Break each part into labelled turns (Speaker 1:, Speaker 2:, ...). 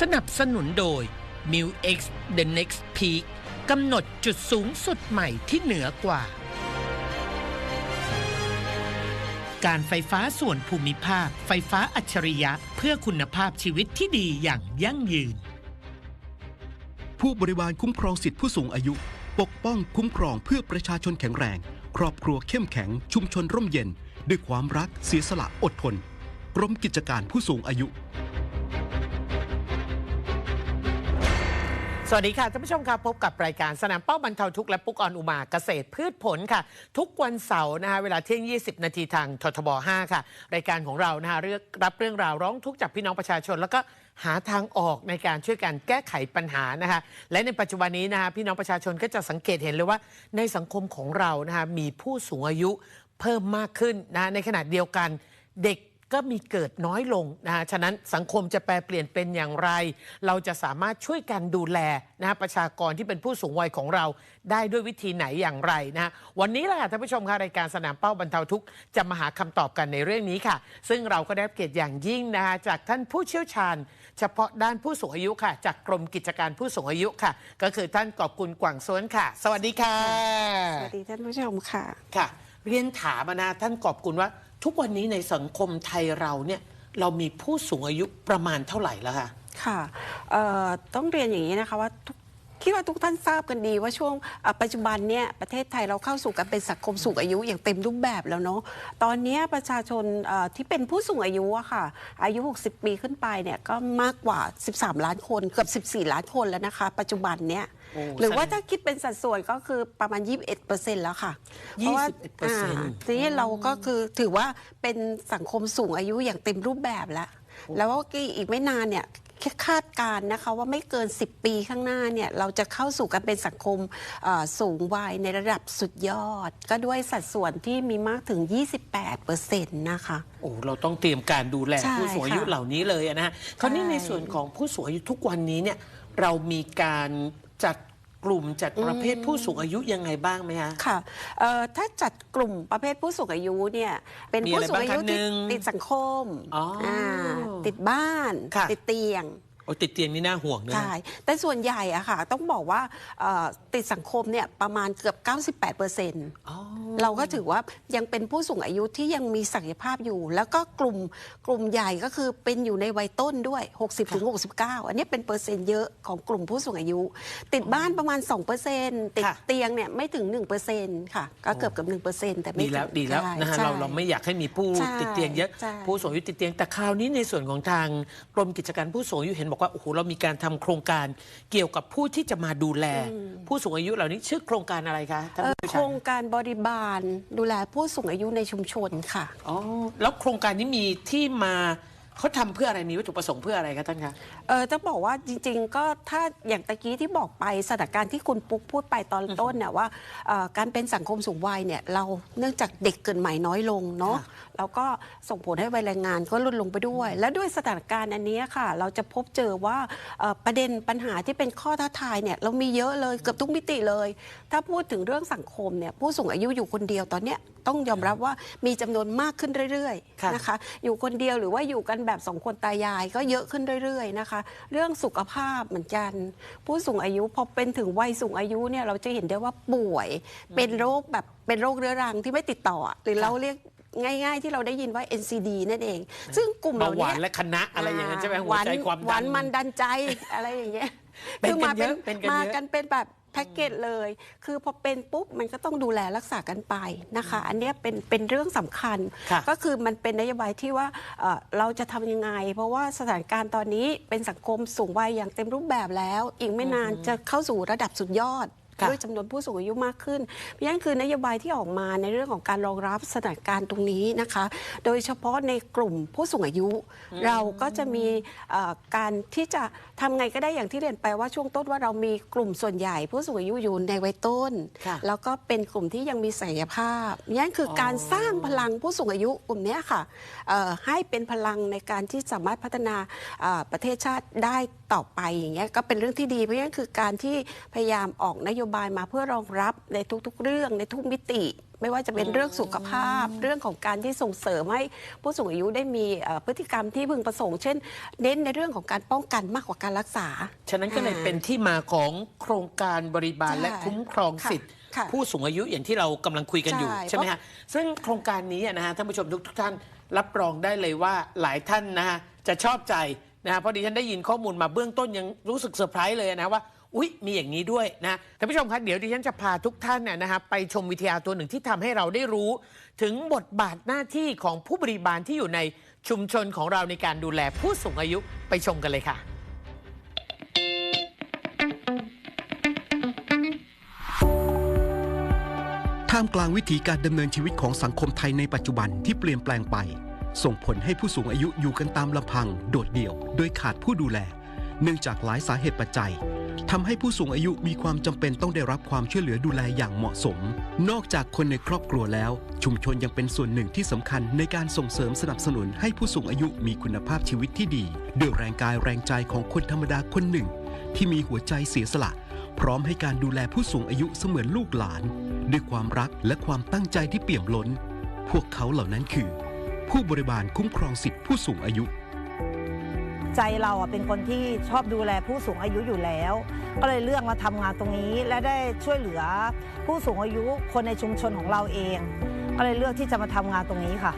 Speaker 1: สนับสนุนโดย m i l X The Next Peak กำหนดจุดสูงสุดใหม่ที่เหนือกว่า การไฟฟ้าส่วนภูมิภาค ไฟฟ้าอัจฉริยะเพื่อคุณภาพชีวิตที่ดีอย่างยั่งยืน
Speaker 2: ผู้บริวารคุ้มครองสิทธิผู้สูงอายุ ปกป้องคุ้มครองเพื่อประชาชนแข็งแรง ครอบครัวเข้มแข็ง ชุมชนร่มเย็น ด้วยความรักเสียสละอดทนกรมกิจการผู้สูงอายุ
Speaker 1: สวัสดีค่ะท่านผู้ชมค่ะพบกับรายการสนามเป้าบรรเทาทุกข์และปุกออนอุมาเกษตรพืชผลค่ะ ทุกวันเสาร์นะคะเวลาเที่ยง 20 นาทีทางททบ 5 ค่ะ รายการของเรานะคะเรื่องรับเรื่องราวร้องทุกข์จากพี่น้องประชาชน แล้วก็หาทางออกในการช่วยกันแก้ไขปัญหานะคะและในปัจจุบันนี้นะคะพี่น้องประชาชนก็จะสังเกตเห็นเลยว่า ในสังคมของเรานะคะมีผู้สูงอายุเพิ่มมากขึ้นนะในขณะเดียวกันเด็ก ก็มีเกิดน้อยลงนะฮะฉะนั้นสังคมจะแปลเปลี่ยนเป็นอย่างไร เราจะสามารถช่วยกันดูแลนะฮะประชากรที่เป็นผู้สูงวัยของเราได้ด้วยวิธีไหนอย่างไรนะฮะวันนี้แหละค่ะท่านผู้ชมค่ะรายการสนามเป้าบรรเทาทุกข์จะมาหาคำตอบกันในเรื่องนี้ค่ะ ซึ่งเราก็ได้รับเกียรติอย่างยิ่งนะฮะจากท่านผู้เชี่ยวชาญ เฉพาะด้านผู้สูงอายุค่ะ จากกรมกิจการผู้สูงอายุค่ะ ก็คือท่านกอบกุลกว่างสวนค่ะ สวัสดีค่ะ
Speaker 3: สวัสดีท่านผู้ชมค่ะ
Speaker 1: ค่ะ เรียนถามนะท่านกอบกุลว่า ทุกวันนี้ในสังคมไทยเราเนี่ยเรามีผู้สูงอายุประมาณเท่าไหร่แล้วคะ
Speaker 3: ค่ะต้องเรียนอย่างนี้นะคะว่าทุกคิดว่าทุกท่านทราบกันดีว่าช่วงปัจจุบันเนี่ยประเทศไทยเราเข้าสู่การเป็นสังคมสูงอายุอย่างเต็มรูปแบบแล้วเนาะตอนนี้ประชาชนที่เป็นผู้สูงอายุอะค่ะ อายุ 60 ปีขึ้นไปเนี่ยก็มากกว่า 13 ล้านคนเกือบ 14 ล้านคนแล้วนะคะ ปัจจุบันเนี่ย
Speaker 1: โอ้
Speaker 3: หรือว่า
Speaker 1: แสดง
Speaker 3: ถ้าคิดเป็นสัดส่วนก็คือประมาณ 21%แล้วค่ะเพราะว่า
Speaker 1: 21%
Speaker 3: อ่าทีนี้เราก็คือถือว่าเป็นสังคมสูงอายุอย่างเต็มรูปแบบแล้ว แล้วก็อีกไม่นานเนี่ยแค่คาดการณ์นะคะว่าไม่เกิน 10 ปีข้างหน้าเนี่ยเราจะเข้าสู่การเป็นสังคมเอ่อสูงวัยในระดับสุดยอด ก็ด้วยสัดส่วนที่มีมากถึง 28%นะคะ
Speaker 1: โอ้เราต้องเตรียมการดูแล
Speaker 3: ใช่
Speaker 1: ผู้สูงอายุ
Speaker 3: ค่ะ
Speaker 1: เหล่านี้เลยนะฮะคราวนี้
Speaker 3: ใช่
Speaker 1: ในส่วนของผู้สูงอายุทุกวันนี้เนี่ยเรามีการ จัดกลุ่มจัดประเภทผู้สูงอายุยังไงบ้างไหมคะ
Speaker 3: ค่ะเอ่อถ้าจัดกลุ่มประเภทผู้สูงอายุเนี่ยเป็น
Speaker 1: มี
Speaker 3: ผู้
Speaker 1: อะไร
Speaker 3: สูงอายุ
Speaker 1: บ้างคะหนึ่
Speaker 3: ที่
Speaker 1: ง
Speaker 3: ติดสังคม
Speaker 1: อ๋ออ่า
Speaker 3: ติดบ้าน
Speaker 1: ค่ะ
Speaker 3: ติดเตียง
Speaker 1: โอ้ติดเตียงนี่น่าห่วงนะ
Speaker 3: ใช่ แต่ส่วนใหญ่อะค่ะ ต้องบอกว่าเอ่อติดสังคมเนี่ยประมาณเกือบ 98เปอร์เซ็นต์
Speaker 1: อ๋อ
Speaker 3: เราก็ถือว่ายังเป็นผู้สูงอายุที่ยังมีศักยภาพอยู่ แล้วก็กลุ่มกลุ่มใหญ่ก็คือเป็นอยู่ในวัยต้นด้วย 60ถึง69 อันนี้เป็นเปอร์เซ็นต์เยอะของกลุ่มผู้สูงอายุ ติดบ้านประมาณ2เปอร์เซ็นต์ติด
Speaker 1: ค่ะ
Speaker 3: เตียงเนี่ยไม่ถึง1เปอร์เซ็นต์ค่ะ ก็เกือบกับ1เปอร์เซ็นต์แต่ไม่
Speaker 1: ดีแล้ว
Speaker 3: ถึง
Speaker 1: ดีแล้ว
Speaker 3: ใช่
Speaker 1: นะฮะ
Speaker 3: ใช่
Speaker 1: เราเราไม่อยากให้มีผู้
Speaker 3: ใช่
Speaker 1: ติดเตียงเยอะ
Speaker 3: ใช่
Speaker 1: ผู้สูงอายุติดเตียงแต่คราวนี้ในส่วนของทางกรมกิจการผู้สูงอายุเห็นบอกว่าโอ้โหเรามีการทำโครงการเกี่ยวกับผู้ที่จะมาดูแล ผู้สูงอายุเหล่านี้ชื่อโครงการอะไรคะท่าน
Speaker 3: เอ่อ
Speaker 1: ผู้
Speaker 3: โค
Speaker 1: ชา
Speaker 3: ร
Speaker 1: ย
Speaker 3: งการบริบาลดูแลผู้สูงอายุในชุมชนค่ะ
Speaker 1: อ๋อแล้วโครงการนี้มีที่มา เขาทำเพื่ออะไรมีวัตถุประสงค์เพื่ออะไรคะท่านคะ
Speaker 3: เออจะบอกว่าจริงๆ ก็ถ้าอย่างตะกี้ที่บอกไปสถานการณ์ที่คุณปุ๊กพูดไปตอนต้นเนี่ยว่าเอ่อการเป็นสังคมสูงวัยเนี่ยเราเนื่องจากเด็กเกินใหม่น้อยลงเนาะ
Speaker 1: ค่ะ
Speaker 3: แล้วก็ส่งผลให้วัยแรงงานก็ลดลงไปด้วย และด้วยสถานการณ์อันนี้ค่ะ เราจะพบเจอว่าเอ่อประเด็นปัญหาที่เป็นข้อท้าทายเนี่ยเรามีเยอะเลยเกือบทุกมิติเลย ถ้าพูดถึงเรื่องสังคมเนี่ยผู้สูงอายุอยู่คนเดียวตอนเนี้ยต้องยอมรับว่ามีจำนวนมากขึ้นเรื่อย
Speaker 1: ค่ะ
Speaker 3: ๆนะคะอยู่คนเดียวหรือว่าอยู่กันแบบสองคนตายายก็เยอะขึ้นเรื่อยๆนะคะ เรื่องสุขภาพเหมือนกัน ผู้สูงอายุพอเป็นถึงวัยสูงอายุเนี่ยเราจะเห็นได้ว่าป่วย เป็นโรคแบบเป็นโรคเรื้อรังที่ไม่ติดต่ออะหรือเราเรียกง่ายๆที่เราได้ยินว่า NCD นั่นเอง ซึ่งกลุ่มเห
Speaker 1: เบา
Speaker 3: ล่า
Speaker 1: หวา
Speaker 3: เนี้
Speaker 1: นและคณะอะไรอย่างนั้นใช่ไหมหั
Speaker 3: ห
Speaker 1: ว
Speaker 3: วาน
Speaker 1: ใจความ
Speaker 3: ห
Speaker 1: ดั
Speaker 3: วานนมันดันใจอะไรอย่างเงี้ย
Speaker 1: เป็นกัน
Speaker 3: มา
Speaker 1: เยอะเป็นกันเยอะ
Speaker 3: มากันเป็นแบบแพ็กเกจเลย คือพอเป็นปุ๊บมันก็ต้องดูแลรักษากันไปนะคะ อันเนี้ยเป็นเป็นเรื่องสำคัญ
Speaker 1: ค่ะ
Speaker 3: ก็คือมันเป็นนโยบายที่ว่าเอ่อเราจะทำยังไง เพราะว่าสถานการณ์ตอนนี้เป็นสังคมสูงวัยอย่างเต็มรูปแบบแล้ว อีกไม่นานจะเข้าสู่ระดับสุดยอด
Speaker 1: ค่ะ
Speaker 3: ด้วยจำนวนผู้สูงอายุมากขึ้นเพราะฉะนั้นคือนโยบายที่ออกมาในเรื่องของการรองรับสถานการณ์ตรงนี้นะคะ โดยเฉพาะในกลุ่มผู้สูงอายุ เราก็จะมีเอ่อการที่จะทำไงก็ได้อย่างที่เรียนไปว่าช่วงต้นว่าเรามีกลุ่มส่วนใหญ่ ผู้สูงอายุอยู่ในวัยต้น
Speaker 1: ค่ะ
Speaker 3: แล้วก็เป็นกลุ่มที่ยังมีศักยภาพนั่นคืออ
Speaker 1: อ
Speaker 3: การสร้างพลังผู้สูงอายุกลุ่มเนี้ยค่ะเอ่อให้เป็นพลังในการที่สามารถพัฒนาเอ่อประเทศชาติได้ต่อไปอย่างเงี้ยก็เป็นเรื่องที่ดีเพราะฉะนั้นคือการที่พยายามออกนโยบายมาเพื่อรองรับในทุกๆ เรื่องในทุกมิติ ไม่ว่าจะเป็นเรื่องสุขภาพ เรื่องของการที่ส่งเสริมให้ผู้สูงอายุได้มีเอ่อพฤติกรรมที่พึงประสงค์ เช่น เน้นในเรื่องของการป้องกันมากกว่าการรักษา
Speaker 1: ฉะนั้นก็เลยเป็นที่มาของโครงการบริบาล
Speaker 3: ใช่
Speaker 1: และคุ้มครองสิทธิ์
Speaker 3: ค่ะ
Speaker 1: ผู้สูงอายุอย่างที่เรากำลังคุยกันอยู่
Speaker 3: ใช่
Speaker 1: ใช่ไหมฮะซึ่งโครงการนี้นะฮะท่านผู้ชมทุกทท่านรับรองได้เลยว่าหลายท่านนะฮะจะชอบใจ นะพราะดิฉันได้ยินข้อมูลมาเบื้องต้นยังรู้สึกเซอร์ไพรส์เลยนะว่าอุ๊ย มีอย่างนี้ด้วยนะท่านผู้ชมครับเดี๋ยวดิฉันจะพาทุกท่านเนี่ยนะฮะไปชมวิทยาตัวหนึ่งที่ทำให้เราได้รู้ ถึงบทบาทหน้าที่ของผู้บริบาลที่อยู่ในชุมชนของเราในการดูแลผู้สูงอายุไปชมกันเลยค่ะ
Speaker 2: ท่ามกลางวิถีการดำเนินชีวิตของสังคมไทยในปัจจุบันที่เปลี่ยนแปลงไป ส่งผลให้ผู้สูงอายุอยู่กันตามลำพังโดดเดี่ยว โดยขาดผู้ดูแล เนื่องจากหลายสาเหตุปัจจัยทำให้ผู้สูงอายุมีความจำเป็นต้องได้รับความช่วยเหลือดูแลอย่างเหมาะสม นอกจากคนในครอบครัวแล้ว ชุมชนยังเป็นส่วนหนึ่งที่สำคัญในการส่งเสริมสนับสนุนให้ผู้สูงอายุมีคุณภาพชีวิตที่ดีด้วยแรงกายแรงใจของคนธรรมดาคนหนึ่ง ที่มีหัวใจเสียสละ พร้อมให้การดูแลผู้สูงอายุเสมือนลูกหลาน ด้วยความรักและความตั้งใจที่เปี่ยมล้น พวกเขาเหล่านั้นคือ ผู้บริบาลคุ้มครองสิทธิผู้สูงอายุ
Speaker 4: ใจเราอะเป็นคนที่ชอบดูแลผู้สูงอายุอยู่แล้ว ก็เลยเลือกมาทำงานตรงนี้ และได้ช่วยเหลือผู้สูงอายุคนในชุมชนของเราเอง ก็เลยเลือกที่จะมาทำงานตรงนี้ค่ะ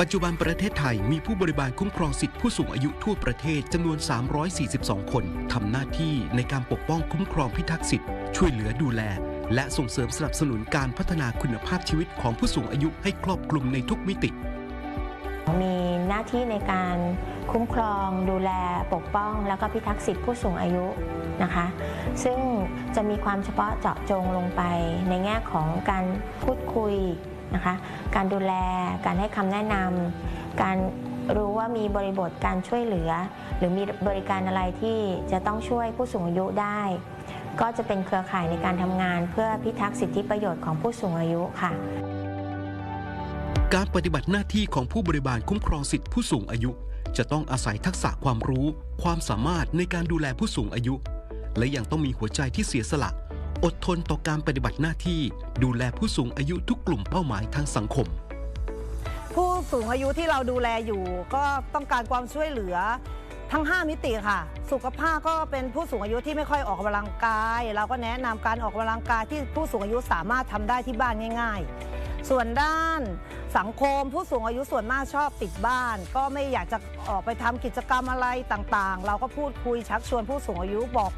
Speaker 2: ปัจจุบันประเทศไทยมีผู้บริบาลคุ้มครองสิทธิผู้สูงอายุทั่วประเทศจำนวน 342 คนทำหน้าที่ในการปกป้องคุ้มครองพิทักษ์สิทธิ์ช่วยเหลือดูแล และส่งเสริมสนับสนุนการพัฒนาคุณภาพชีวิตของผู้สูงอายุให้ครอบคลุมในทุกมิติ
Speaker 5: มีหน้าที่ในการคุ้มครองดูแลปกป้อง แล้วก็พิทักษ์สิทธิผู้สูงอายุนะคะ ซึ่งจะมีความเฉพาะเจาะจงลงไปในแง่ของการพูดคุยนะคะการดูแลการให้คำแนะนำการรู้ว่ามีบริบทการช่วยเหลือ หรือมีบริการอะไรที่จะต้องช่วยผู้สูงอายุได้ ก็จะเป็นเครือข่ายในการทำงานเพื่อพิทักษ์สิทธิประโยชน์ของผู้สูงอายุค่ะ
Speaker 2: การปฏิบัติหน้าที่ของผู้บริบาลคุ้มครองสิทธิผู้สูงอายุ จะต้องอาศัยทักษะความรู้ ความสามารถในการดูแลผู้สูงอายุ และยังต้องมีหัวใจที่เสียสละ อดทนต่อการปฏิบัติหน้าที่ ดูแลผู้สูงอายุทุกกลุ่มเป้าหมายทางสังคม
Speaker 4: ผู้สูงอายุที่เราดูแลอยู่ ก็ต้องการความช่วยเหลือ ทั้ง 5 มิติค่ะ สุขภาพก็เป็นผู้สูงอายุที่ไม่ค่อยออกกำลังกาย เราก็แนะนำการออกกำลังกายที่ผู้สูงอายุสามารถทำได้ที่บ้านง่าย ๆ ส่วนด้านสังคมผู้สูงอายุส่วนมากชอบติดบ้าน ก็ไม่อยากจะออกไปทำกิจกรรมอะไรต่างๆ เราก็พูดคุยชักชวนผู้สูงอายุบอก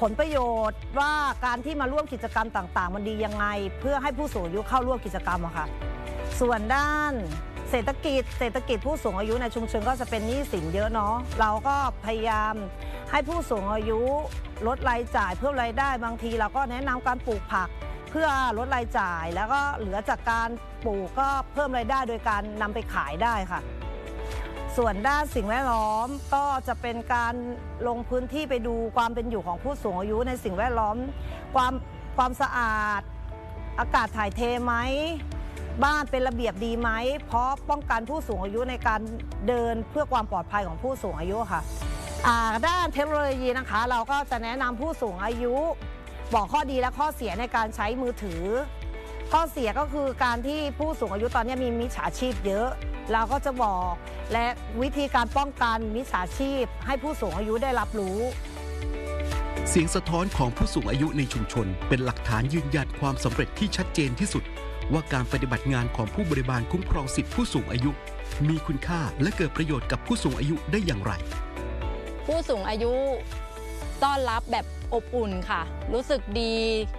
Speaker 4: ผลประโยชน์ว่าการที่มาร่วมกิจกรรมต่าง ๆ มันดียังไง เพื่อให้ผู้สูงอายุเข้าร่วมกิจกรรมอะค่ะ ส่วนด้าน เศรษฐกิจเศรษฐกิจผู้สูงอายุในชุมชนก็จะเป็นหนี้สินเยอะเนาะเราก็พยายามให้ผู้สูงอายุลดรายจ่ายเพิ่มรายได้บางทีเราก็แนะนำการปลูกผัก เพื่อลดรายจ่ายแล้วก็เหลือจากการปลูกก็เพิ่มรายได้โดยการนำไปขายได้ค่ะ ส่วนด้านสิ่งแวดล้อมก็จะเป็นการลงพื้นที่ไปดูความเป็นอยู่ของผู้สูงอายุในสิ่งแวดล้อม ความความสะอาด อากาศถ่ายเทไหม บ้านเป็นระเบียบดีไหม เพราะป้องกันผู้สูงอายุในการเดินเพื่อความปลอดภัยของผู้สูงอายุค่ะด้านเทคโนโลยีนะคะ เราก็จะแนะนำผู้สูงอายุ บอกข้อดีและข้อเสียในการใช้มือถือ ข้อเสียก็คือการที่ผู้สูงอายุตอนนี้มีมิจฉาชีพเยอะ เราก็จะบอกและวิธีการป้องกันมิจฉาชีพ ให้ผู้สูงอายุได้รับรู้
Speaker 2: เสียงสะท้อนของผู้สูงอายุในชุมชน เป็นหลักฐานยืนยันความสำเร็จที่ชัดเจนที่สุด ว่าการปฏิบัติงานของผู้บริบาลคุ้มครองสิทธิผู้สูงอายุ มีคุณค่าและเกิดประโยชน์กับผู้สูงอายุได้อย่างไร
Speaker 6: ผู้สูงอายุต้อนรับแบบอบอุ่นค่ะ รู้สึกดี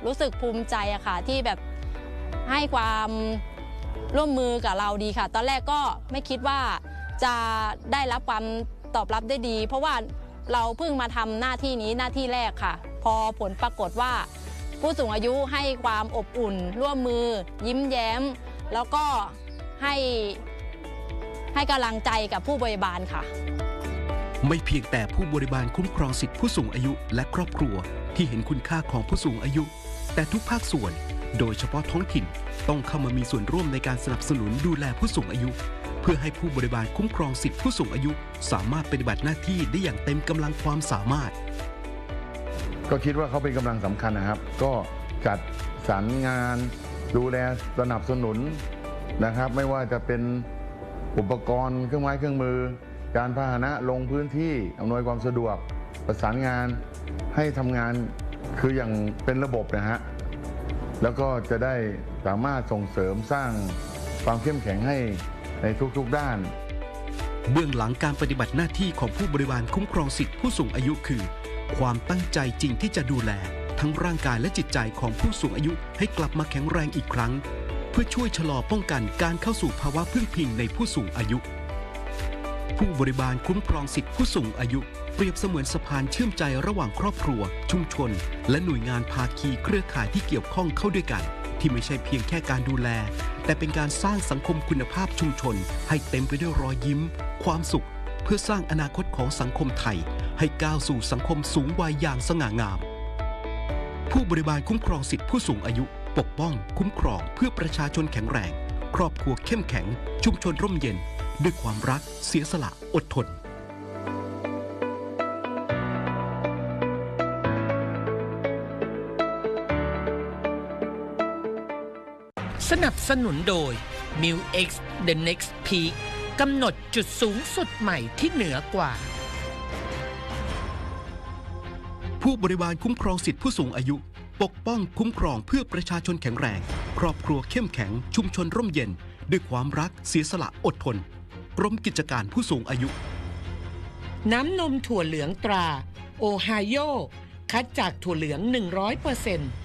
Speaker 6: รู้สึกภูมิใจอะค่ะ ที่แบบให้ความร่วมมือกับเราดีค่ะ ตอนแรกก็ไม่คิดว่าจะได้รับความตอบรับได้ดี เพราะว่าเราเพิ่งมาทำหน้าที่นี้หน้าที่แรกค่ะ พอผลปรากฏว่า ผู้สูงอายุให้ความอบอุ่น ร่วมมือ ยิ้มแย้ม แล้วก็ให้ให้กำลังใจกับผู้บริบาลค่ะ
Speaker 2: ไม่เพียงแต่ผู้บริบาลคุ้มครองสิทธิผู้สูงอายุและครอบครัวที่เห็นคุณค่าของผู้สูงอายุ แต่ทุกภาคส่วน โดยเฉพาะท้องถิ่นต้องเข้ามามีส่วนร่วมในการสนับสนุนดูแลผู้สูงอายุ เพื่อให้ผู้บริบาลคุ้มครองสิทธิผู้สูงอายุ สามารถปฏิบัติหน้าที่ได้อย่างเต็มกำลังความสามารถ
Speaker 7: ก็คิดว่าเขาเป็นกำลังสำคัญนะครับ ก็จัดสรรงานดูแลสนับสนุนนะครับ ไม่ว่าจะเป็นอุปกรณ์เครื่องไม้เครื่องมือ การพาหนะลงพื้นที่อำนวยความสะดวก ประสานงานให้ทำงานคืออย่างเป็นระบบนะฮะแล้วก็จะได้สามารถส่งเสริมสร้างความเข้มแข็งให้ในทุกๆด้าน
Speaker 2: เบื้องหลังการปฏิบัติหน้าที่ของผู้บริวารคุ้มครองสิทธิผู้สูงอายุคือ ความตั้งใจจริงที่จะดูแล ทั้งร่างกายและจิตใจของผู้สูงอายุให้กลับมาแข็งแรงอีกครั้ง เพื่อช่วยชะลอป้องกันการเข้าสู่ภาวะพึ่งพิงในผู้สูงอายุ ผู้บริบาลคุ้มครองสิทธิผู้สูงอายุ เปรียบเสมือนสะพานเชื่อมใจระหว่างครอบครัว ชุมชน และหน่วยงานภาคีเครือข่ายที่เกี่ยวข้องเข้าด้วยกัน ที่ไม่ใช่เพียงแค่การดูแล แต่เป็นการสร้างสังคมคุณภาพชุมชน ให้เต็มไปด้วยรอยยิ้ม ความสุขเพื่อสร้างอนาคตของสังคมไทย ให้ก้าวสู่สังคมสูงวัยอย่างสง่างาม ผู้บริบาลคุ้มครองสิทธิผู้สูงอายุ ปกป้อง คุ้มครองเพื่อประชาชนแข็งแรง ครอบครัวเข้มแข็ง ชุมชนร่มเย็น ด้วยความรัก เสียสละ อดทน
Speaker 1: สนับสนุนโดย m i l X The Next Peak กำหนดจุดสูงสุดใหม่ที่เหนือกว่า
Speaker 2: ผู้บริวารคุ้มครองสิทธิผู้สูงอายุ ปกป้องคุ้มครองเพื่อประชาชนแข็งแรง ครอบครัวเข้มแข็ง ชุมชนร่มเย็น ด้วยความรักเสียสละอดทน กรมกิจการผู้สูงอายุ
Speaker 1: น้ำนมถั่วเหลืองตรา โอไฮโอคัดจากถั่วเหลือง 100%เ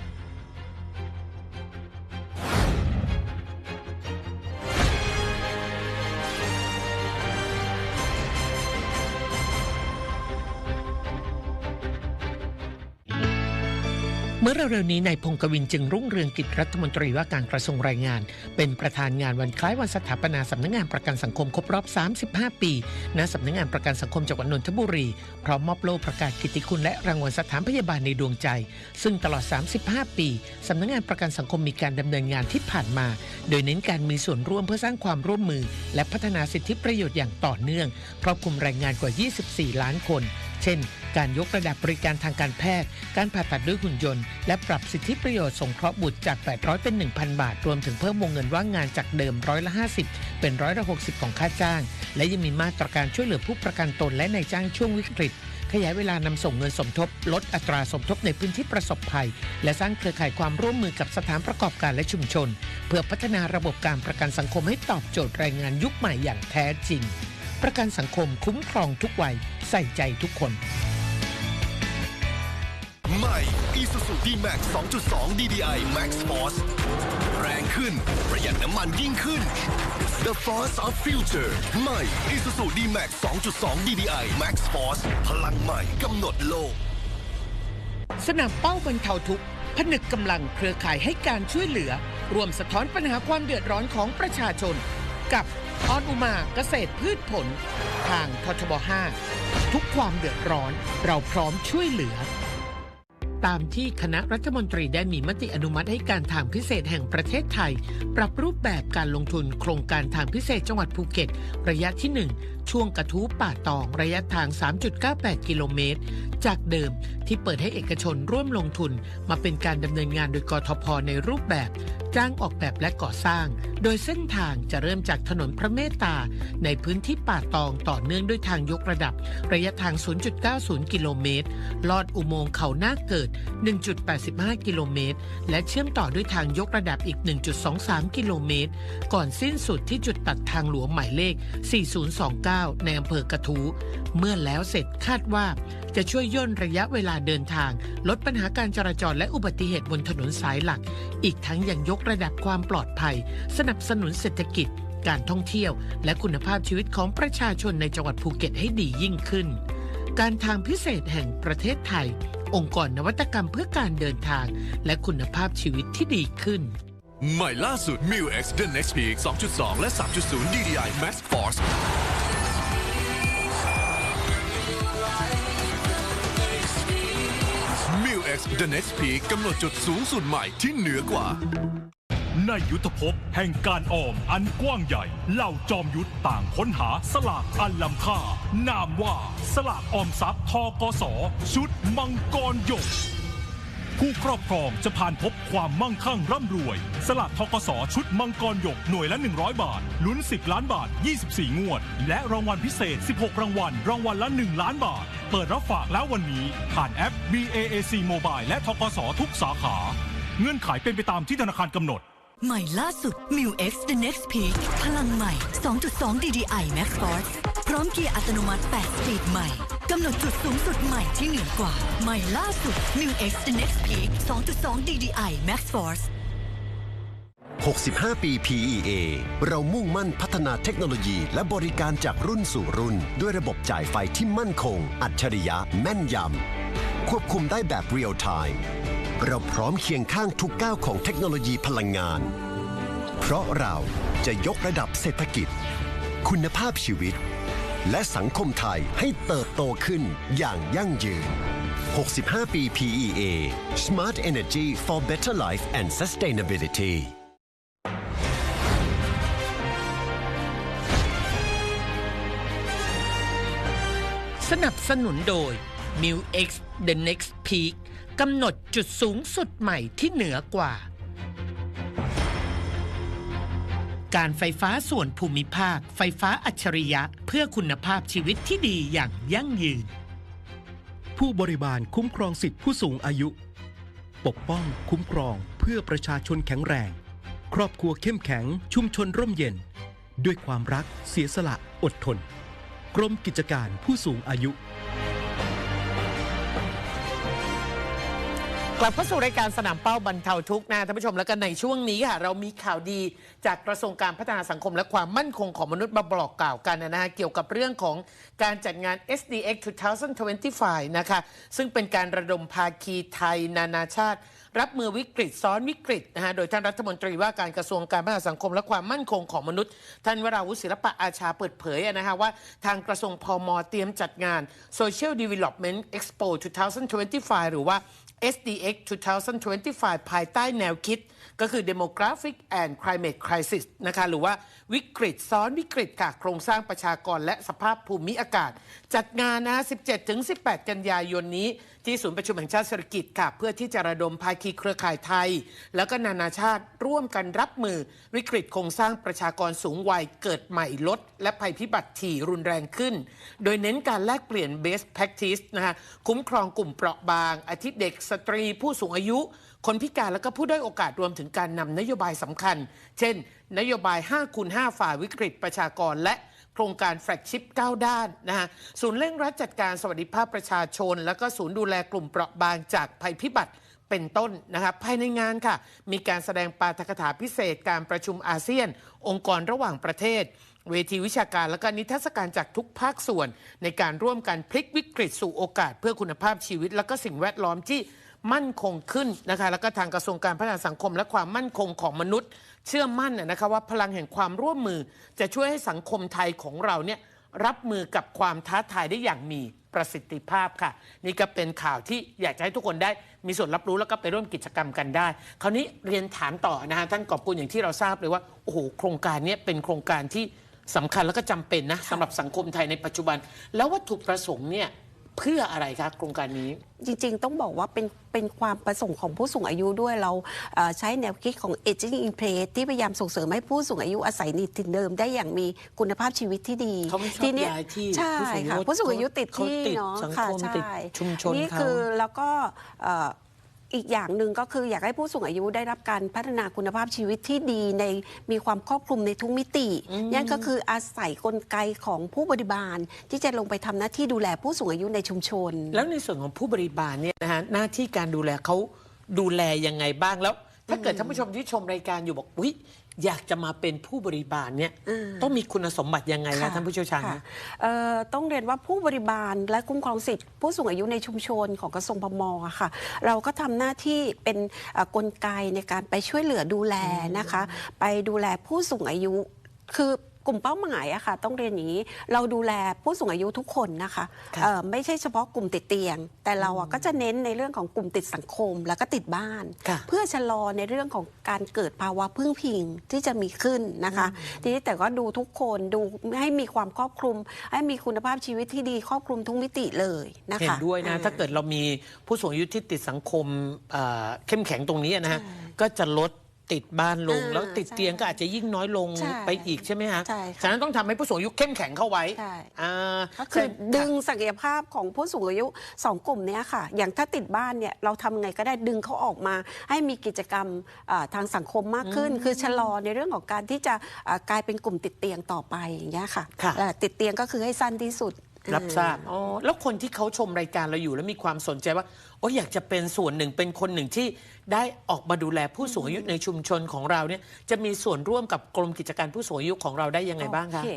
Speaker 1: เมื่อเร็วๆนี้นายพงกวินจึงรุ่งเรืองกิจรัฐมนตรีว่าการกระทรวงแรงงาน เป็นประธานงานวันคล้ายวันสถาปนาสำนักงานประกันสังคมครบรอบ 35 ปีณสำนักงานประกันสังคมจังหวัดนนทบุรี พร้อมมอบโล่ประกาศกิตติคุณและรางวัลสถานพยาบาลในดวงใจ ซึ่งตลอด 35 ปีสำนักงานประกันสังคมมีการดำเนินงานที่ผ่านมา โดยเน้นการมีส่วนร่วมเพื่อสร้างความร่วมมือ และพัฒนาสิทธิประโยชน์อย่างต่อเนื่องครอบคลุมแรงงานกว่า 24 ล้านคน เช่น การยกระดับบริการทางการแพทย์ การผ่าตัดด้วยหุ่นยนต์ และปรับสิทธิประโยชน์สงเคราะห์บุตรจาก 800 เป็น 1,000 บาท รวมถึงเพิ่มวงเงินว่างงานจากเดิมร้อยละ 50 เป็นร้อยละ 60 ของค่าจ้าง และยังมีมาตรการช่วยเหลือผู้ประกันตนและนายจ้างช่วงวิกฤต ขยายเวลานำส่งเงินสมทบ ลดอัตราสมทบในพื้นที่ประสบภัย และสร้างเครือข่ายความร่วมมือกับสถานประกอบการและชุมชน เพื่อพัฒนาระบบการประกันสังคมให้ตอบโจทย์แรงงานยุคใหม่อย่างแท้จริงประกันสังคมคุ้มครองทุกวัย ใส่ใจทุกคน
Speaker 8: ใหม่ Isuzu D-Max 2.2 DDI Max Force แรงขึ้น ประหยัดน้ำมันยิ่งขึ้น The Force of Future ใหม่ Isuzu D-Max 2.2 DDI Max Force พลังใหม่กำหนดโลก
Speaker 1: สนามเป้าบรรเทาทุกข์ผนึกกำลังเครือข่ายให้การช่วยเหลือ รวมสะท้อนปัญหาความเดือดร้อนของประชาชน กับออนอุมาเกษตรพืชผล ทางททบ 5 ทุกความเดือดร้อนเราพร้อมช่วยเหลือ ตามที่คณะรัฐมนตรีได้มีมติอนุมัติให้การทางพิเศษแห่งประเทศไทย ปรับรูปแบบการลงทุนโครงการทางพิเศษจังหวัดภูเก็ต ระยะที่ 1 ช่วงกระทู้ป่าตองระยะทาง 3.98 กิโลเมตร จากเดิมที่เปิดให้เอกชนร่วมลงทุนมาเป็นการดำเนินงานโดยกทพในรูปแบบ จ้างออกแบบและก่อสร้าง โดยเส้นทางจะเริ่มจากถนนพระเมตตา ในพื้นที่ป่าตองต่อเนื่องด้วยทางยกระดับ ระยะทาง 0.90 กิโลเมตร ลอดอุโมงค์เขาหน้าเกิด 1.85 กิโลเมตร และเชื่อมต่อด้วยทางยกระดับอีก 1.23 กิโลเมตร ก่อนสิ้นสุดที่จุดตัดทางหลวงหมายเลข 4029 ในอำเภอกระทู เมื่อแล้วเสร็จคาดว่า จะช่วยย่นระยะเวลาเดินทาง ลดปัญหาการจราจรและอุบัติเหตุบนถนนสายหลัก อีกทั้งยังยกระดับความปลอดภัย สนับสนุนเศรษฐกิจ การท่องเที่ยว และคุณภาพชีวิตของประชาชนในจังหวัดภูเก็ตให้ดียิ่งขึ้น การทางพิเศษแห่งประเทศไทย องค์กรนวัตกรรมเพื่อการเดินทาง และคุณภาพชีวิตที่ดีขึ้น
Speaker 8: ใหม่ล่าสุด m i l X The Next Peak 2.2 และ 3.0 DDI Max Force m i l X The Next Peak กำหนดจุดสูงสุดใหม่ที่เหนือกว่า
Speaker 9: ในยุทธภพแห่งการออมอันกว้างใหญ่ เหล่าจอมยุทธต่างค้นหาสลากอันล้ำค่า นามว่าสลากออมทรัพย์ทกส ชุดมังกรหยก ผู้ครอบครองจะผ่านพบความมั่งคั่งร่ำรวย สลากทกสชุดมังกรหยกหน่วยละ 100 บาท ลุ้น 10 ล้านบาท 24 งวด และรางวัลพิเศษ 16 รางวัล รางวัลละ 1 ล้านบาท เปิดรับฝากแล้ววันนี้ ผ่านแอป BAAC Mobile และทกสทุกสาขา เงื่อนไขเป็นไปตามที่ธนาคารกำหนด
Speaker 10: ใหม่ล่าสุด m u X The Next Peak พลังใหม่ 2.2 DDI Max Force พร้อมเกียร์อัตโนมัติ 8 สปีดใหม่ กำหนดจุดสูงสุดใหม่ที่เหนือกว่า ใหม่ล่าสุด m u X The Next Peak 2.2 DDI Max Force
Speaker 8: 65 ปี PEA เรามุ่งมั่นพัฒนาเทคโนโลยี และบริการจากรุ่นสู่รุ่น ด้วยระบบจ่ายไฟที่มั่นคง อัจฉริยะแม่นยำ ควบคุมได้แบบเรียลไทม์เราพร้อมเคียงข้างทุกก้าวของเทคโนโลยีพลังงาน เพราะเราจะยกระดับเศรษฐกิจ คุณภาพชีวิต และสังคมไทยให้เติบโตขึ้นอย่างยั่งยืน 65 ปี PEA Smart Energy for Better Life and Sustainability
Speaker 1: สนับสนุนโดย m i l X The Next Peak กำหนดจุดสูงสุดใหม่ที่เหนือกว่า การไฟฟ้าส่วนภูมิภาค ไฟฟ้าอัจฉริยะ เพื่อคุณภาพชีวิตที่ดีอย่างยั่งยืน
Speaker 2: ผู้บริบาลคุ้มครองสิทธิผู้สูงอายุ ปกป้องคุ้มครองเพื่อประชาชนแข็งแรง ครอบครัวเข้มแข็ง ชุมชนร่มเย็น ด้วยความรักเสียสละอดทน กรมกิจการผู้สูงอายุ
Speaker 1: กลับเข้าสู่รายการสนามเป้าบรรเทาทุกข์นะท่านผู้ชมแล้วกันในช่วงนี้ค่ะเรามีข่าวดีจากกระทรวงการพัฒนาสังคมและความมั่นคงของมนุษย์มาบอกกล่าวกันนะฮะเกี่ยวกับเรื่องของการจัดงาน SDX 2025 นะคะ ซึ่งเป็นการระดมภาคีไทย นานาชาติ รับมือวิกฤตซ้อนวิกฤตนะฮะโดยท่านรัฐมนตรีว่าการกระทรวงการพัฒนาสังคมและความมั่นคงของมนุษย์ ท่านวราวุฒิศิลปะอาชาเปิดเผยนะฮะว่าทางกระทรวงพมเตรียมจัดงาน Social Development Expo 2025 หรือว่า SDX 2025 ภายใต้แนวคิด ก็คือ Demographic and Climate Crisis นะคะหรือว่าวิกฤตซ้อนวิกฤตค่ะ โครงสร้างประชากรและสภาพภูมิอากาศ จัดงานนะ 17-18 กันยายนนี้ ที่ศูนย์ประชุมแห่งชาติเศรษฐกิจค่ะ เพื่อที่จะระดมภาคีเครือข่ายไทย แล้วก็นานาชาติร่วมกันรับมือวิกฤตโครงสร้างประชากรสูงวัยเกิดใหม่ลด และภัยพิบัติถี่รุนแรงขึ้น โดยเน้นการแลกเปลี่ยน best practice นะคะคุ้มครองกลุ่มเปราะบาง อาทิเด็กสตรีผู้สูงอายุ คนพิการและก็ผู้ด้อยโอกาสรวมถึงการนำนโยบายสำคัญ เช่น นโยบาย5คูณ5ฝ่าวิกฤตประชากรและ โครงการแฟลกชิพ9ด้านนะฮะศูนย์เร่งรัดจัดการสวัสดิภาพประชาชน แล้วก็ศูนย์ดูแลกลุ่มเปราะบางจากภัยพิบัติเป็นต้นนะครับภายในงานค่ะ มีการแสดงปาฐกถาพิเศษการประชุมอาเซียน องค์กรระหว่างประเทศ เวทีวิชาการและก็นิทรรศการจากทุกภาคส่วน ในการร่วมกันพลิกวิกฤตสู่โอกาสเพื่อคุณภาพชีวิต และก็สิ่งแวดล้อมที่ มั่นคงขึ้นนะคะแล้วก็ทางกระทรวงการพัฒนาสังคม และความมั่นคงของมนุษย์ เชื่อมั่นนะคะว่าพลังแห่งความร่วมมือจะช่วยให้สังคมไทยของเราเนี่ยรับมือกับความท้าทายได้อย่างมีประสิทธิภาพค่ะ นี่ก็เป็นข่าวที่อยากจะให้ทุกคนได้มีส่วนรับรู้แล้วก็ไปร่วมกิจกรรมกันได้ คราวนี้เรียนถามต่อนะฮะท่านกอบกุลอย่างที่เราทราบเลยว่าโอ้โหโครงการนี้เป็นโครงการที่สำคัญแล้วก็จำเป็นนะสำหรับสังคมไทยในปัจจุบัน แล้ววัตถุประสงค์เนี่ย เพื่ออะไรคะโครงการนี้
Speaker 3: จริงๆ ต้องบอกว่าเป็นเป็นความประสงค์ของผู้สูงอายุด้วยเราเอ่อใช้แนวคิดของ aging in place ที่พยายามส่งเสริมให้ผู้สูงอายุอาศัยในถิ่นเดิมได้อย่างมีคุณภาพชีวิตที่ดี
Speaker 1: เขาไม่ชอบ
Speaker 3: ทีนี้
Speaker 1: ย้ายที่
Speaker 3: ใช่
Speaker 1: ผู้สูงอายุ
Speaker 3: ค่ะผู้สูงอายุติด
Speaker 1: เขา
Speaker 3: ที่
Speaker 1: ติด
Speaker 3: เนาะ
Speaker 1: สัง
Speaker 3: ค่ะ
Speaker 1: คม
Speaker 3: ใช่
Speaker 1: ติดชุมชน
Speaker 3: นี่
Speaker 1: เขา
Speaker 3: คือแล้วก็เอ่อ อีกอย่างหนึ่งก็คืออยากให้ผู้สูงอายุได้รับการพัฒนาคุณภาพชีวิตที่ดีในมีความครอบคลุมในทุกมิตินั่นก็คืออาศัยกลไกของผู้บริบาล ที่จะลงไปทำหน้าที่ดูแลผู้สูงอายุในชุมชน
Speaker 1: แล้วในส่วนของผู้บริบาลเนี่ยนะฮะหน้าที่การดูแลเขาดูแลยังไงบ้างแล้ว ถ้าเกิดท่านผู้ชมที่ชมรายการอยู่บอกอุ้ย อยากจะมาเป็นผู้บริบาลเนี่ย
Speaker 3: อืม
Speaker 1: ต้องมีคุณสมบัติยังไงคะ
Speaker 3: ค่ะ
Speaker 1: ท่านผู้เชี่ยวชาญ
Speaker 3: ค่ะ
Speaker 1: นะ
Speaker 3: เอ่อต้องเรียนว่าผู้บริบาลและคุ้มครองสิทธิผู้สูงอายุในชุมชนของกระทรวงพมอะค่ะ เราก็ทำหน้าที่เป็นเอ่อกลไกในการไปช่วยเหลือดูแลนะคะ ไปดูแลผู้สูงอายุคือ กลุ่มเป้าหมายอะค่ะ ต้องเรียนอย่างนี้ เราดูแลผู้สูงอายุทุกคนนะคะ
Speaker 1: ค่ะ
Speaker 3: เอ่อไม่ใช่เฉพาะกลุ่มติดเตียง แต่เราอะก็จะเน้นในเรื่องของกลุ่มติดสังคมแล้วก็ติดบ้าน
Speaker 1: ค่ะ
Speaker 3: เพื่อชะลอในเรื่องของการเกิดภาวะพึ่งพิงที่จะมีขึ้นนะคะ ทีนี้แต่ก็ดูทุกคนดูให้มีความครอบคลุม ให้มีคุณภาพชีวิตที่ดีครอบคลุมทุกมิติเลยนะคะ
Speaker 1: เห็นด้วยนะ
Speaker 3: อ่
Speaker 1: ถ้าเกิดเรามีผู้สูงอายุที่ติดสังคมเอ่อเข้มแข็งตรงนี้นะฮะ
Speaker 3: ใช่
Speaker 1: ก็จะลด ติดบ้านลง
Speaker 3: อ่า
Speaker 1: แล้วติดเตียงก็อาจจะยิ่งน้อยลง
Speaker 3: ใช่
Speaker 1: ไปอีกใช่ไหมฮะ
Speaker 3: ใช่ค่ะ
Speaker 1: ฉะนั้นต้องทำให้ผู้สูงอายุเข้มแข็งเข้าไว้
Speaker 3: ใช่
Speaker 1: อ่า
Speaker 3: ก็คือ
Speaker 1: แต่
Speaker 3: ดึงศักยภาพของผู้สูงอายุสองกลุ่มเนี้ยค่ะ อย่างถ้าติดบ้านเนี่ยเราทำไงก็ได้ดึงเขาออกมา ให้มีกิจกรรมอ่าทางสังคมมากขึ้น คือชะลอในเรื่องของการที่จะอ่ากลายเป็นกลุ่มติดเตียงต่อไปอย่างเงี้ยค่ะ
Speaker 1: ค่ะ
Speaker 3: เอ่อติดเตียงก็คือให้สั้นที่สุด
Speaker 1: รับทราบอ๋อแล้วคนที่เขาชมรายการเราอยู่แล้วมีความสนใจว่า โอ้อยากจะเป็นส่วนหนึ่งเป็นคนหนึ่งที่ได้ออกมาดูแลผู้สูงอายุในชุมชนของเราเนี่ยจะมีส่วนร่วมกับกรมกิจการผู้สูงอายุของเราได้ยังไงบ้างคะ
Speaker 3: โอเค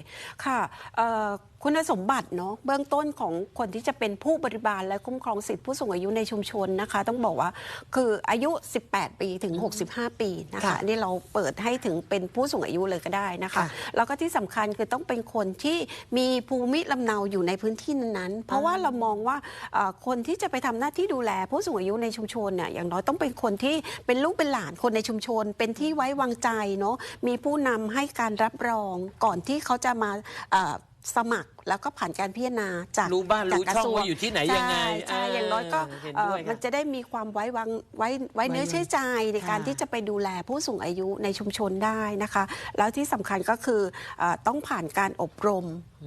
Speaker 3: ค่ะเอ่อคุณสมบัติเนาะเบื้องต้นของคนที่จะเป็นผู้บริบาลและคุ้มครองสิทธิผู้สูงอายุในชุมชนนะคะ ต้องบอกว่าคืออายุ 18 ปีถึง 65 ปีนะคะ
Speaker 1: ค่ะ
Speaker 3: อันนี่เราเปิดให้ถึงเป็นผู้สูงอายุเลยก็ได้นะคะ
Speaker 1: ค่ะ
Speaker 3: แล้วก็ที่สำคัญคือต้องเป็นคนที่มีภูมิลำเนาอยู่ในพื้นที่นั้นๆเพราะว่าเรามองว่าเอ่อคนที่จะไปทำหน้าที่ดูแลผู้สูงอายุในชุมชนเนี่ยอย่างน้อยต้องเป็นคนที่เป็นลูกเป็นหลานคนในชุมชน เป็นที่ไว้วางใจเนาะมีผู้นำให้การรับรองก่อนที่เขาจะมา สมัครแล้วก็ผ่านการพิจารณาจาก
Speaker 1: รู้บ้านรู้
Speaker 3: จากกะ
Speaker 1: ช่อง
Speaker 3: ทรว
Speaker 1: ว่าอยู่ที่ไหนยังไง
Speaker 3: ใช่ใช่
Speaker 1: เออ
Speaker 3: อย่างน้อยก็
Speaker 1: เห็น
Speaker 3: เอ่
Speaker 1: ด้
Speaker 3: อ
Speaker 1: วยค่ะ
Speaker 3: มันจะได้มีความไว้วางไว้ไว้เนื้อเชื่อใจในการ
Speaker 1: ค่ะ
Speaker 3: ที่จะไปดูแลผู้สูงอายุในชุมชนได้นะคะ แล้วที่สำคัญก็คือเออต้องผ่านการอบรม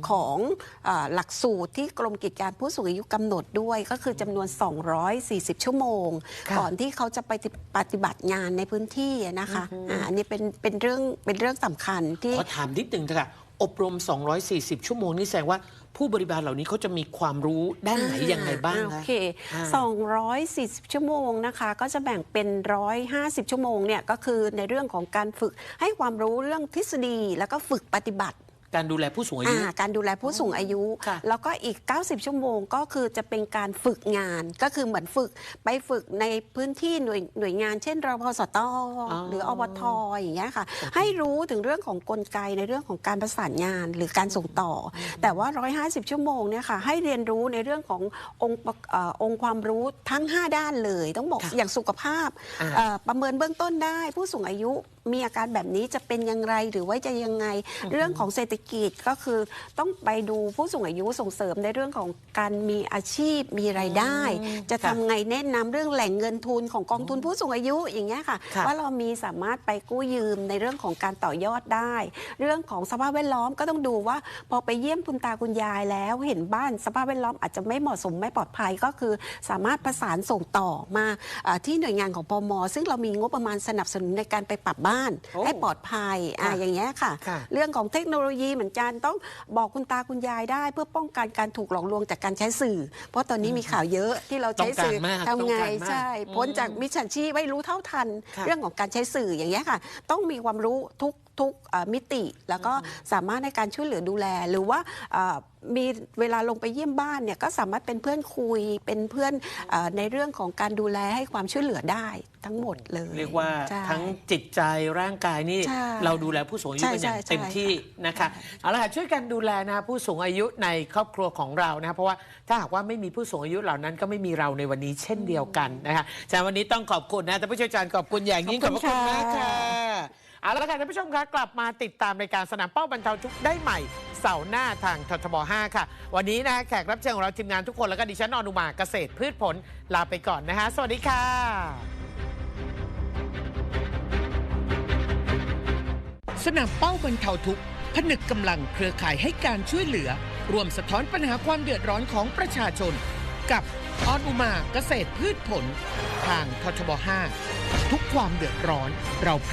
Speaker 3: ของเออหลักสูตรที่กรมกิจการผู้สูงอายุกำหนดด้วยก็คือจำนวน 240 ชั่วโมง
Speaker 1: ค่ะ
Speaker 3: ก่อนที่เขาจะไปปฏิบัติงานในพื้นที่นะคะอ่าอันนี้เป็นเป็นเรื่องเป็นเรื่องสำคัญที่
Speaker 1: ขอถามนิดหนึ่งเถอะค่ะ อบรม 240 ชั่วโมงนี่แสดงว่าผู้บริบาลเหล่านี้เขาจะมีความรู้ด้านไหนยังไงบ้าง
Speaker 3: อ่โอ
Speaker 1: คะ
Speaker 3: เค
Speaker 1: อ่า
Speaker 3: 240 ชั่วโมงนะคะ ก็จะแบ่งเป็น 150 ชั่วโมงเนี่ยก็คือในเรื่องของการฝึกให้ความรู้เรื่องทฤษฎีแล้วก็ฝึกปฏิบัติ
Speaker 1: การดูแลผู้สูงอายุ
Speaker 3: อ่าการดูแลผู้สูงอายุ
Speaker 1: ค่ะ
Speaker 3: แล้วก็อีก 90 ชั่วโมงก็คือจะเป็นการฝึกงาน ก็คือเหมือนฝึกไปฝึกในพื้นที่หน่วยหน่วยงานเช่นรพสตหรืออบทอย่างเงี้ยค่ะ ให้รู้ถึงเรื่องของกลไกในเรื่องของการประสานงานหรือการส่งต่ออแต่ว่า 150 ชั่วโมงเนี่ยค่ะให้เรียนรู้ในเรื่องขององค์ประเอ่อองค์ความรู้ทั้ง 5 ด้านเลย ต้องบอก
Speaker 1: ค่ะ
Speaker 3: อย่างสุขภาพ
Speaker 1: อ่า
Speaker 3: เอ่อประเมินเบื้องต้นได้ ผู้สูงอายุมีอาการแบบนี้จะเป็นอยังไงหรือว่าจะยังไง เรื่องของเศรษฐกิจก็คือต้องไปดูผู้สูงอายุส่งเสริมในเรื่องของการมีอาชีพมีรายได้ จะ
Speaker 1: ค่ะ
Speaker 3: ทำไงแนะนำเรื่องแหล่งเงินทุนของกองทุนผู้สูงอายุอย่างเงี้ยค่ะ
Speaker 1: ค่ะ
Speaker 3: ว่าเรามีสามารถไปกู้ยืมในเรื่องของการต่อยอดได้ เรื่องของสภาพแวดล้อมก็ต้องดูว่า พอไปเยี่ยมคุณตาคุณยายแล้วเห็นบ้านสภาพแวดล้อมอาจจะไม่เหมาะสมไม่ปลอดภัยก็คือ สามารถประสานส่งต่อมาเอ่อที่หน่วยงานของพมซึ่งเรามีงบประมาณสนับสนุนในการไปปรับบ้าน
Speaker 1: โอ้
Speaker 3: ให้ปลอดภัยอ่า
Speaker 1: ค่ะ
Speaker 3: อย่างเงี้ยค่ะ
Speaker 1: ค่ะ
Speaker 3: เรื่องของเทคโนโลยีเหมือนกันต้องบอกคุณตาคุณยายได้ เพื่อป้องกันการถูกหลอกลวงจากการใช้สื่อ เพราะตอนนี้มีข่าวเยอะที่เราใช้สื่อ
Speaker 1: ต้องการมาก
Speaker 3: ทำไง
Speaker 1: ต้องการมาก
Speaker 3: ใช่
Speaker 1: อืม
Speaker 3: พ้นจากมิจฉาชีพไม่รู้เท่าทัน
Speaker 1: ค่ะ
Speaker 3: เรื่องของการใช้สื่ออย่างเงี้ยค่ะ ต้องมีความรู้ทุกทุกเอ่อมิติแล้วก็สามารถในการช่วยเหลือดูแลหรือว่าเอ่อมีเวลาลงไปเยี่ยมบ้านเนี่ยก็สามารถเป็นเพื่อนคุยเป็นเพื่อนเออในเรื่องของการดูแลให้ความช่วยเหลือได้ ทั้งหมดเลย
Speaker 1: เรียกว่า
Speaker 3: ใช่
Speaker 1: ทั้งจิตใจร่างกายนี่
Speaker 3: ใช่
Speaker 1: เราดูแลผู้สูงอายุ
Speaker 3: ใช่
Speaker 1: กันอย่าง
Speaker 3: ใช่
Speaker 1: เต็มที่
Speaker 3: ใช่
Speaker 1: นะคะเอาละค่ะช่วยกันดูแลนะผู้สูงอายุในครอบครัวของเรานะคะเพราะว่าถ้าหากว่าไม่มีผู้สูงอายุเหล่านั้นก็ไม่มีเราในวันนี้เช่นเดียวกันนะคะฉะนั้นวันนี้ต้องขอบคุณนะท่านผู้ช่วยการขอบคุณอย่างยิ่งขอบพระคุณมากค่ะเอาละค่ะท่านผู้ชมคะกลับมาติดตามรายการสนามเป้าบรรเทาทุกข์ได้ใหม่เสาร์หน้าทางททบ 5 ค่ะ วันนี้นะแขกรับเชิญของเราทีมงานทุกคนแล้วก็ดิฉันอนุมาเกษตรพืชผลลาไปก่อนนะคะสวัสดีค่ะ สนามเป้าบรรเทาทุกข์ผนึกกำลังเครือข่ายให้การช่วยเหลือ รวมสะท้อนปัญหาความเดือดร้อนของประชาชน กับออนอุมาเกษตรพืชผล ทางททบ 5 ทุกความเดือดร้อนเราพร้อม